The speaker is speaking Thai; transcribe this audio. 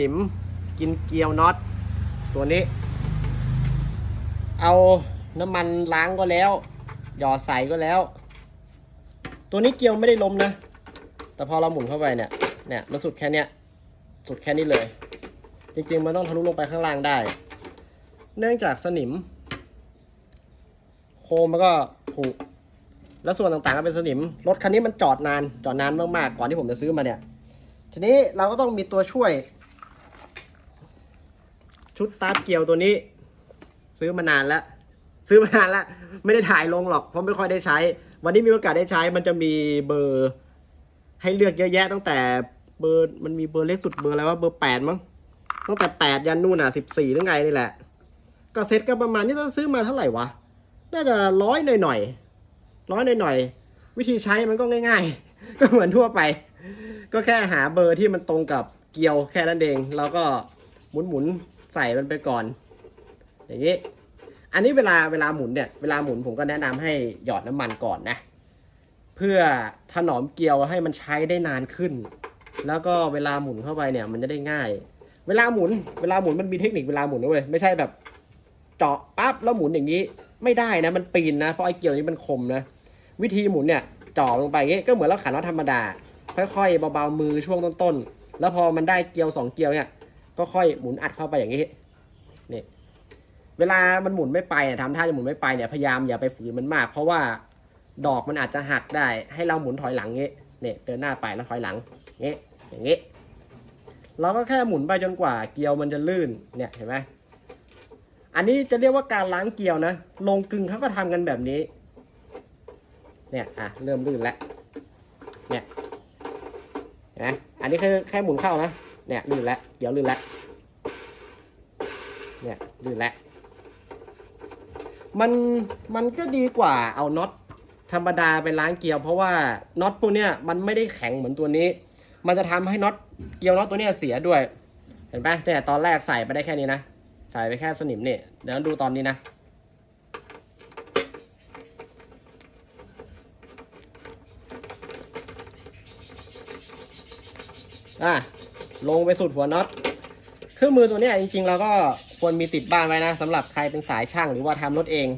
นิมกินเกลียวน็อตตัวนี้ เอาน้ำมันล้างก็แล้ว หยอดใส่ก็แล้ว ตัวนี้เกลียวไม่ได้ล้มนะ แต่พอเราหมุนเข้าไปเนี่ยเนี่ยมันสุดแค่เนี้ยสุดแค่นี้เลย จริงๆมันต้องทะลุลงไปข้างล่างได้ เนื่องจากสนิม โคมมันก็ผุแล้วส่วนต่างๆก็เป็นสนิม รถคันนี้มันจอดนาน จอดนานมากๆ ก่อนที่ผมจะซื้อมาเนี่ย ทีนี้เราก็ต้องมีตัวช่วย ชุดตาร์ทเกี่ยวตัวนี้ ซื้อมานานแล้ว ซื้อมานานแล้ว ไม่ได้ถ่ายลงหรอกเพราะไม่ค่อยได้ใช้ วันนี้มีโอกาสได้ใช้ มันจะมีเบอร์ ให้เลือกเยอะแยะ ตั้งแต่เบอร์มันมีเบอร์เล็กสุดเบอร์อะไรว่าเบอร์แปดมั้งตั้งแต่แปดยันนู่นอะสิบสี่หรือไงนี่แหละ ก็เซ็ตก็ประมาณนี้ต้องซื้อมาเท่าไหร่วะน่าจะร้อยหน่อยหน่อยๆร้อยหน่อยหน่อยๆวิธีใช้มันก็ง่าย ๆ ก็เหมือนทั่วไป ก็แค่หาเบอร์ที่มันตรงกับเกียวแค่นั้นเอง แล้วก็หมุนหมุน ใส่มันไปก่อน อย่างนี้ อันนี้เวลาเวลาหมุนเนี่ยเวลาหมุนผมก็แนะนำให้หยอดน้ำมันก่อนนะ เพื่อถนอมเกลียวให้มันใช้ได้นานขึ้น แล้วก็เวลาหมุนเข้าไปเนี่ยมันจะได้ง่าย เวลาหมุน เวลาหมุนมันมีเทคนิคเวลาหมุนนะเว้ยไม่ใช่แบบเจาะปั๊บแล้วหมุนอย่างนี้ไม่ได้นะมันปีนนะเพราะไอ้เกลียวนี้มันคมนะวิธีหมุนเนี่ยเจ่อลงไปอย่างงี้ก็เหมือนเราขันน็อตธรรมดา ค่อยๆเบาๆมือช่วงต้นๆ แล้วพอมันได้เกลียวสองเกลียวเนี่ย ก็ค่อยหมุนอัดเข้าไปอย่างนี้นี่เวลามันหมุนไม่ไปเนี่ยทำท่าจะหมุนไม่ไปเนี่ยพยายามอย่าไปฝืนมันมาก เพราะว่าดอกมันอาจจะหักได้ ให้เราหมุนถอยหลังเงี้เนี่ยเดินหน้าไปแล้วถอยหลังเงี้อย่างงี้เราก็แค่หมุนไปจนกว่าเกลียวมันจะลื่นเนี่ยเห็นไหมอันนี้จะเรียกว่าการล้างเกลียวนะลงกึ่งเขาก็ทำกันแบบนี้ เนี่ยอะเริ่มลื่นแล้วเนี่ยเห็นไหมอันนี้คือแค่หมุนเข้านะ เนี่ยลื่นแล้วเกลียวลื่นแล้วเนี่ยลื่นแล้วมันมันก็ดีกว่าเอาน็อตธรรมดาไปล้างเกลียวเพราะว่าน็อตพวกเนี้ยมันไม่ได้แข็งเหมือนตัวนี้ มันจะทำให้น็อตเกลียวน็อตตัวเนี้ยเสียด้วย เห็นปะเนี่ยตอนแรกใส่ไปได้แค่นี้นะใส่ไปแค่สนิมเนี่ยเดี๋ยวดูตอนนี้นะอะ ลงไปสุดหัวน็อตเครื่องมือตัวนี้จริงๆเราก็ควรมีติดบ้านไว้นะสำหรับใครเป็นสายช่างหรือว่าทำรถเอง